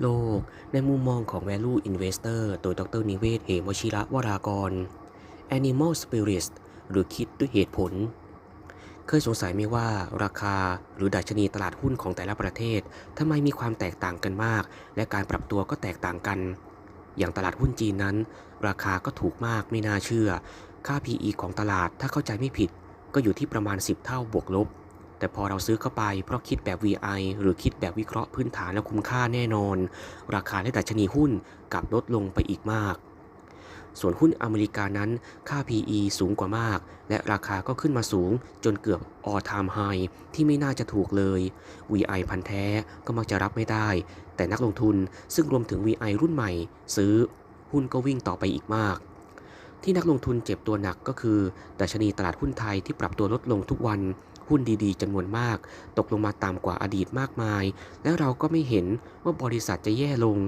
โลก ในมุมมองของ Value Investor โดยดรนิเวศเหมวชิระวรากร Animal Spirits หรือคิดด้วยเหตุผล เคยสงสัยไหมว่าราคาหรือดัชนีตลาดหุ้นของแต่ละประเทศทำไมมีความแตกต่างกันมาก และการปรับตัวก็แตกต่างกัน อย่างตลาดหุ้นจีนนั้น ราคาก็ถูกมากไม่น่าเชื่อ ค่า PE ของตลาดถ้าเข้าใจไม่ผิด ก็อยู่ที่ประมาณ 10 เท่าบวกลบ แต่พอเราซื้อเข้าไปเพราะคิดแบบ VI หรือคิดแบบวิเคราะห์พื้นฐานและคุ้มค่าแน่นอน ราคาและดัชนีหุ้นกลับลดลงไปอีกมาก ส่วนหุ้นอเมริกานั้นค่า PE สูงกว่ามาก และราคาก็ขึ้นมาสูงจนเกือบ all time high ที่ไม่น่าจะถูกเลย VI พันแท้ก็มักจะรับไม่ได้ แต่นักลงทุนซึ่งรวมถึง VI รุ่นใหม่ ซื้อ หุ้นก็วิ่งต่อไปอีกมากที่นักลงทุนเจ็บตัวหนักก็คือ ดัชนีตลาดหุ้นไทยที่ปรับตัวลดลงทุกวัน หุ้นดีๆจำนวนมาก ตกลงมาต่ำกว่าอดีตมากมาย และเราก็ไม่เห็นว่าบริษัทจะแย่ลง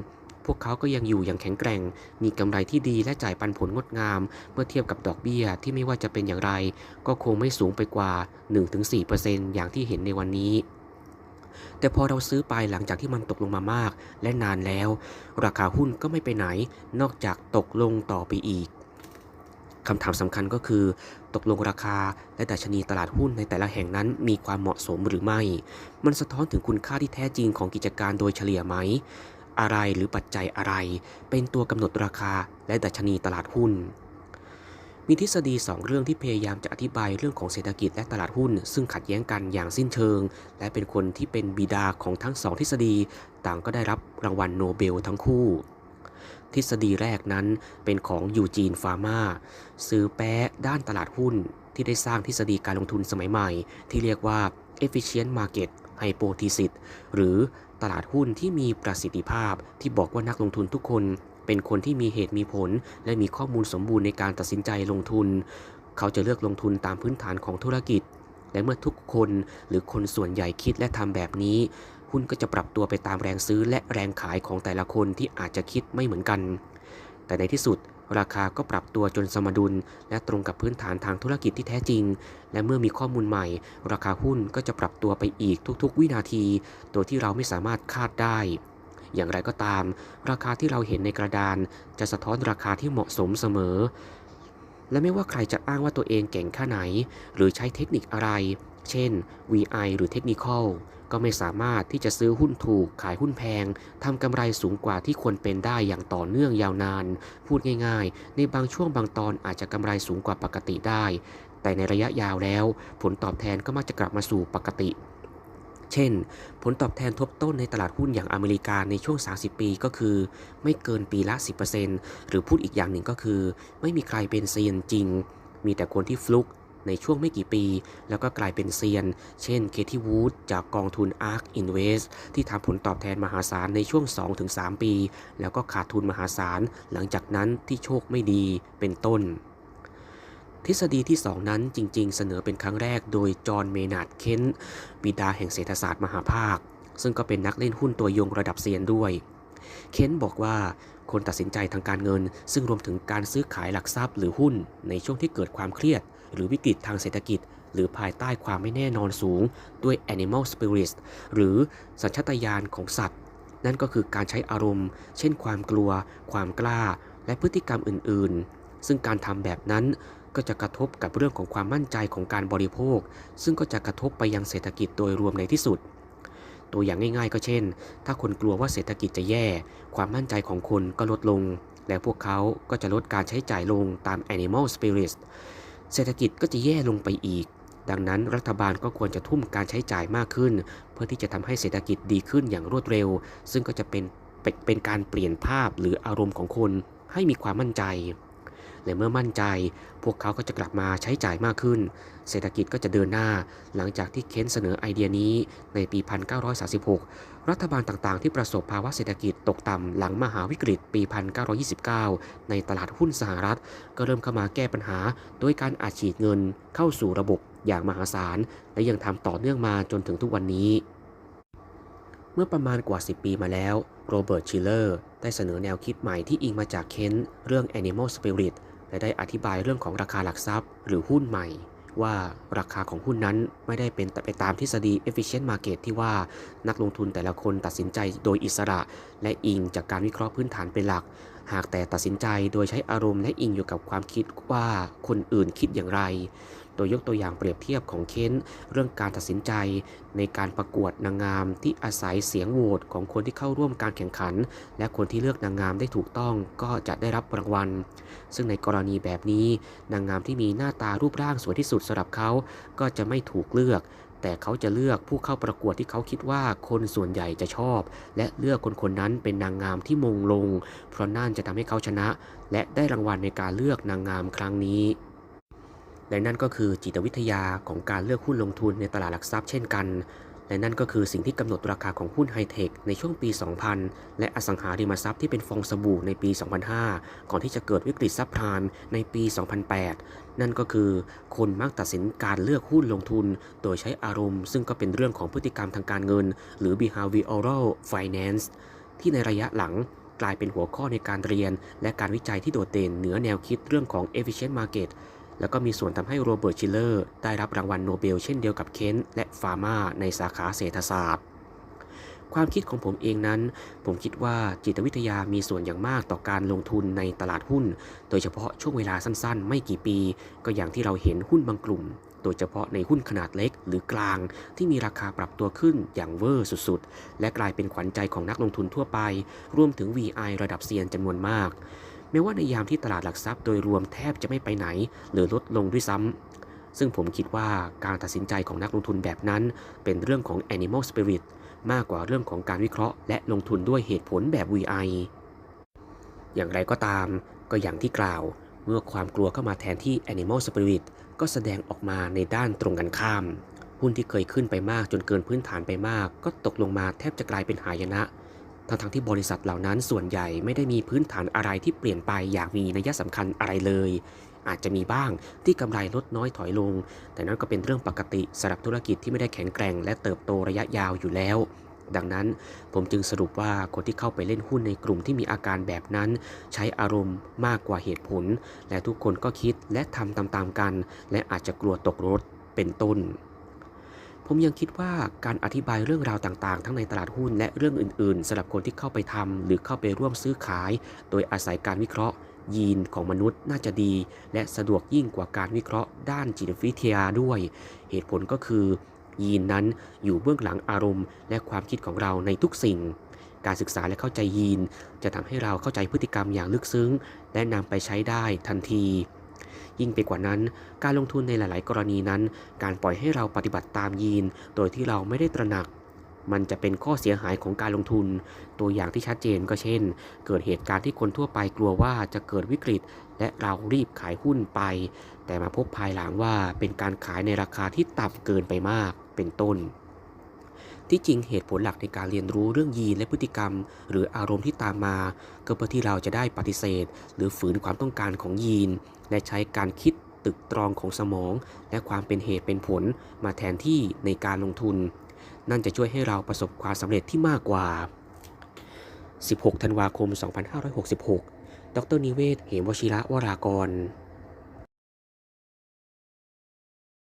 พวกเขาก็ยังอยู่อย่างแข็งแกร่ง มีกำไรที่ดีและจ่ายปันผลงดงาม เมื่อเทียบกับดอกเบี้ยที่ไม่ว่าจะเป็นอย่างไร ก็คงไม่สูงไปกว่า 1-4%อย่างที่เห็นในวันนี้แต่พอเราซื้อไปหลังจากที่มันตกลงมามาก และนานแล้ว ราคาหุ้นก็ไม่ไปไหน นอกจากตกลงต่อไปอีก คำถามสำคัญก็คือ ตกลงราคาและดัชนีตลาดหุ้นในแต่ละแห่งนั้นมีความเหมาะสมหรือไม่ มันสะท้อนถึงคุณค่าที่แท้จริงของกิจการโดยเฉลี่ยไหม อะไรหรือปัจจัยอะไร เป็นตัวกำหนดราคาและดัชนีตลาดหุ้น มีทฤษฎีสองเรื่องที่พยายามจะอธิบายเรื่องของเศรษฐกิจและตลาดหุ้น ซึ่งขัดแย้งกันอย่างสิ้นเชิง และเป็นคนที่เป็นบิดาของทั้งสองทฤษฎี ต่างก็ได้รับรางวัลโนเบลทั้งคู่ ทฤษฎีแรกนั้นเป็นของยูจีนฟาร์มาซื้อแป้ด้านตลาดหุ้นที่ได้สร้างทฤษฎีการลงทุนสมัยใหม่ ที่เรียกว่า efficient market hypothesis หรือตลาดหุ้นที่มีประสิทธิภาพที่บอกว่านักลงทุนทุกคน เป็นคนที่มีเหตุมีผล และมีข้อมูลสมบูรณ์ในการตัดสินใจลงทุน เขาจะเลือกลงทุนตามพื้นฐานของธุรกิจ และเมื่อทุกคนหรือคนส่วนใหญ่คิดและทำแบบนี้ หุ้นก็จะปรับตัวไปตามแรงซื้อและแรงขายของแต่ละคนที่อาจจะคิดไม่เหมือนกัน แต่ในที่สุดราคาก็ปรับตัวจนสมดุล และตรงกับพื้นฐานทางธุรกิจที่แท้จริง และเมื่อมีข้อมูลใหม่ ราคาหุ้นก็จะปรับตัวไปอีกทุกๆ วินาที โดยที่เราไม่สามารถคาดได้ อย่างไรก็ตาม ราคาที่เราเห็นในกระดาน จะสะท้อนราคาที่เหมาะสมเสมอ และไม่ว่าใครจะอ้างว่าตัวเองเก่งแค่ไหน หรือใช้เทคนิคอะไร เช่น VI หรือ Technical ก็ไม่สามารถที่จะซื้อหุ้นถูกขายหุ้นแพงทำกำไรสูงกว่าที่ควรเป็นได้อย่างต่อเนื่องยาวนาน พูดง่ายๆ ในบางช่วงบางตอนอาจจะกำไรสูงกว่าปกติได้ แต่ในระยะยาวแล้ว ผลตอบแทนก็มักจะกลับมาสู่ปกติ เช่น ผลตอบแทนทบต้นในตลาดหุ้นอย่างอเมริกาในช่วง 30 ปีก็คือ ไม่เกินปีละ 10%หรือพูดอีกอย่างหนึ่งก็คือ ไม่มีใครเป็นเซียนจริง มีแต่คนที่ฟลุก ในช่วงไม่กี่ปี แล้วก็กลายเป็นเซียน เช่นเคที่วูดจากกองทุน ARK Invest ที่ทำผลตอบแทนมหาศาลในช่วง 2-3 ปี แล้วก็ขาดทุนมหาศาล หลังจากนั้นที่โชคไม่ดีเป็นต้น ทฤษฎีที่ 2 นั้นจริง ๆ เสนอเป็นครั้งแรกโดยจอห์นเมนาร์ดเคนบิดาแห่งเศรษฐศาสตร์มหาภาค ซึ่งก็เป็นนักเล่นหุ้นตัวยงระดับเซียนด้วยเคนบอกว่าคนตัดสินใจทางการเงิน ซึ่งรวมถึงการซื้อขายหลักทรัพย์หรือหุ้นในช่วงที่เกิดความเครียด หรือวิกฤตทางเศรษฐกิจ หรือภายใต้ความไม่แน่นอนสูงด้วย animal spirit หรือสัญชาตญาณของสัตว์ นั่นก็คือการใช้อารมณ์ เช่น ความกลัว ความกล้า และพฤติกรรมอื่น ๆ ซึ่งการทำแบบนั้นก็จะกระทบกับเรื่องของความมั่นใจของการบริโภค ซึ่งก็จะกระทบไปยังเศรษฐกิจโดยรวมในที่สุด ตัวอย่างง่าย ๆ ก็เช่น ถ้าคนกลัวว่าเศรษฐกิจจะแย่ ความมั่นใจของคนก็ลดลง และพวกเขาก็จะลดการใช้จ่ายลงตาม animal spirit เศรษฐกิจก็จะแย่ลงไปอีก ดังนั้นรัฐบาลก็ควรจะทุ่มการใช้จ่ายมากขึ้น เพื่อที่จะทำให้เศรษฐกิจดีขึ้นอย่างรวดเร็ว ซึ่งก็จะเป็นเป็นเป็นการเปลี่ยนภาพหรืออารมณ์ของคนให้มีความมั่นใจ และเมื่อมั่นใจ พวกเขาก็จะกลับมาใช้จ่ายมากขึ้น เศรษฐกิจก็จะเดินหน้า หลังจากที่เค้นเสนอไอเดียนี้ในปี 1936 รัฐบาลต่างๆ ที่ประสบภาวะเศรษฐกิจตกต่ำหลังมหาวิกฤตปี 1929 ในตลาดหุ้นสหรัฐ ก็เริ่มเข้ามาแก้ปัญหา โดยการอัดฉีดเงินเข้าสู่ระบบอย่างมหาศาล และยังทำต่อเนื่องมาจนถึงทุกวันนี้เมื่อประมาณกว่า 10 ปีมาแล้ว โรเบิร์ตชิลเลอร์ ได้เสนอแนวคิดใหม่ที่อิงมาจากเค้นเรื่อง Animal Spirit และได้อธิบายเรื่องของราคาหลักทรัพย์ หรือหุ้นใหม่ ว่าราคาของหุ้นนั้นไม่ได้เป็นไปตามทฤษฎี efficient market ที่ว่านักลงทุนแต่ละคนตัดสินใจโดยอิสระ และอิงจากการวิเคราะห์พื้นฐานเป็นหลัก หากแต่ตัดสินใจโดยใช้อารมณ์และอิงอยู่กับความคิดว่าคนอื่นคิดอย่างไร ดยยกตัวอย่างเปรียบเทียบของเค้นเรื่องการตัดสินใจ ในการประกวดนางงามที่อาศัยเสียงโหวตของคนที่เข้าร่วมการแข่งขัน และคนที่เลือกนางงามได้ถูกต้องก็จะได้รับรางวัล ซึ่งในกรณีแบบนี้ นางงามที่มีหน้าตารูปร่างสวยที่สุดสำหรับเขาก็จะไม่ถูกเลือกแต่เขาจะเลือกผู้เข้าประกวดที่เขาคิดว่าคนส่วนใหญ่จะชอบ และเลือกคนคนนั้นเป็นนางงามที่มงลง เพราะนั่นจะทำให้เขาชนะ และได้รางวัลในการเลือกนางงามครั้งนี้ และนั่นก็คือจิตวิทยาของการเลือกหุ้นลงทุนในตลาดหลักทรัพย์เช่นกัน และนั่นก็คือสิ่งที่กำหนดราคาของหุ้นไฮเทคในช่วงปี 2000 และอสังหาริมทรัพย์ที่เป็นฟองสบู่ในปี 2005 ก่อนที่จะเกิดวิกฤตซับพรามในปี 2008 นั่นก็คือคนมักตัดสินการเลือกหุ้นลงทุน โดยใช้อารมณ์ ซึ่งก็เป็นเรื่องของพฤติกรรมทางการเงิน หรือ behavioral finance ที่ในระยะหลังกลายเป็นหัวข้อในการเรียน และการวิจัยที่โดดเด่นเหนือแนวคิดเรื่องของ efficient market แล้วก็มีส่วนทำให้โรเบิร์ตชิลเลอร์ได้รับรางวัลโนเบลเช่นเดียวกับเคนและฟาร์มาในสาขาเศรษฐศาสตร์ ความคิดของผมเองนั้น ผมคิดว่าจิตวิทยามีส่วนอย่างมากต่อการลงทุนในตลาดหุ้น โดยเฉพาะช่วงเวลาสั้นๆ ไม่กี่ปี ก็อย่างที่เราเห็นหุ้นบางกลุ่มโดยเฉพาะในหุ้นขนาดเล็กหรือกลางที่มีราคาปรับตัวขึ้นอย่างเวอร์สุดๆ และกลายเป็นขวัญใจของนักลงทุนทั่วไป รวมถึง VI ระดับเซียนจำนวนมาก แม้ว่าในยามที่ตลาดหลักทรัพย์โดยรวมแทบจะไม่ไปไหน หรือลดลงด้วยซ้ำซึ่งผมคิดว่าการตัดสินใจของนักลงทุนแบบนั้น เป็นเรื่องของ animal spirit มากกว่าเรื่องของการวิเคราะห์ และลงทุนด้วยเหตุผลแบบ VI อย่างไรก็ตาม ก็อย่างที่กล่าว เมื่อความกลัวเข้ามาแทนที่ animal spirit ก็แสดงออกมาในด้านตรงกันข้าม หุ้นที่เคยขึ้นไปมากจนเกินพื้นฐานไปมาก ก็ตกลงมาแทบจะกลายเป็นหายนะ ทั้งๆที่บริษัทเหล่านั้นส่วนใหญ่ไม่ได้มีพื้นฐานอะไรที่เปลี่ยนไปอย่างมีนัยสำคัญอะไรเลย อาจจะมีบ้างที่กำไรลดน้อยถอยลง แต่นั่นก็เป็นเรื่องปกติสำหรับธุรกิจที่ไม่ได้แข็งแกร่ง และเติบโตระยะยาวอยู่แล้ว ดังนั้นผมจึงสรุปว่าคนที่เข้าไปเล่นหุ้นในกลุ่มที่มีอาการแบบนั้น ใช้อารมณ์มากกว่าเหตุผล และทุกคนก็คิดและทำตามๆกัน และอาจจะกลัวตกรถเป็นต้น ผมยังคิดว่าการอธิบายเรื่องราวต่างๆ ทั้งในตลาดหุ้นและเรื่องอื่นๆสำหรับคนที่เข้าไปทำหรือเข้าไปร่วมซื้อขาย โดยอาศัยการวิเคราะห์ ยีนของมนุษย์น่าจะดี และสะดวกยิ่งกว่าการวิเคราะห์ด้านจิตวิทยาด้วย เหตุผลก็คือ ยีนนั้นอยู่เบื้องหลังอารมณ์ และความคิดของเราในทุกสิ่ง การศึกษาและเข้าใจยีน จะทำให้เราเข้าใจพฤติกรรมอย่างลึกซึ้ง และนำไปใช้ได้ทันที ยิ่งไปกว่านั้น การลงทุนในหลาย ๆ กรณีนั้น การปล่อยให้เราปฏิบัติตามยีน โดยที่เราไม่ได้ตระหนัก มันจะเป็นข้อเสียหายของการลงทุน ตัวอย่างที่ชัดเจนก็เช่น เกิดเหตุการณ์ที่คนทั่วไปกลัวว่าจะเกิดวิกฤต และเรารีบขายหุ้นไป แต่มาพบภายหลังว่าเป็นการขายในราคาที่ต่ำเกินไปมาก เป็นต้น ที่จริงเหตุผลหลักในการเรียนรู้เรื่องยีนและพฤติกรรม หรืออารมณ์ที่ตามมา ก็เพื่อที่เราจะได้ปฏิเสธ หรือฝืนความต้องการของยีน และใช้การคิดตึกตรองของสมอง และความเป็นเหตุเป็นผลมาแทนที่ในการลงทุน นั่นจะช่วยให้เราประสบความสำเร็จที่มากกว่า 16 ธันวาคม 2566 ดรนิเวศ เหมวชิระวรากร